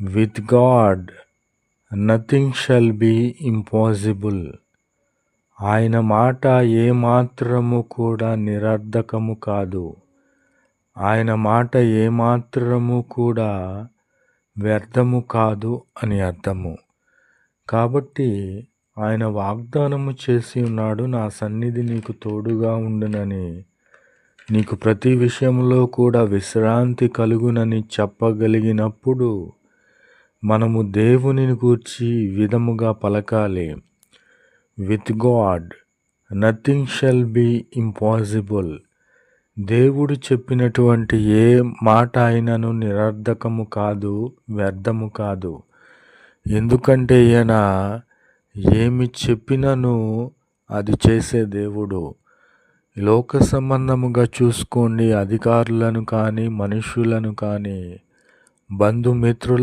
With God nothing shall be impossible ఆయన మాట ఏమాత్రము కూడా నిరర్ధకము కాదు. ఆయన మాట ఏమాత్రము కూడా వ్యర్థము కాదు అని అర్థము. కాబట్టి ఆయన వాగ్దానము చేసి ఉన్నాడు నా సన్నిధి నీకు తోడుగా ఉండునని. నీకు ప్రతి విషయంలో కూడా విశ్రాంతి కలుగునని చెప్పగలిగినప్పుడు మనము దేవునిని గూర్చి విధముగా పలకాలి. With God nothing shall be impossible దేవుడు చెప్పినటువంటి ఏ మాట అయినను నిరర్ధకము కాదు వ్యర్థము కాదు. ఎందుకంటే ఈయన ఏమి చెప్పినను అది చేసే దేవుడు. లోక సంబంధముగా చూసుకోండి అధికారులను కానీ మనుషులను కానీ బంధుమిత్రులు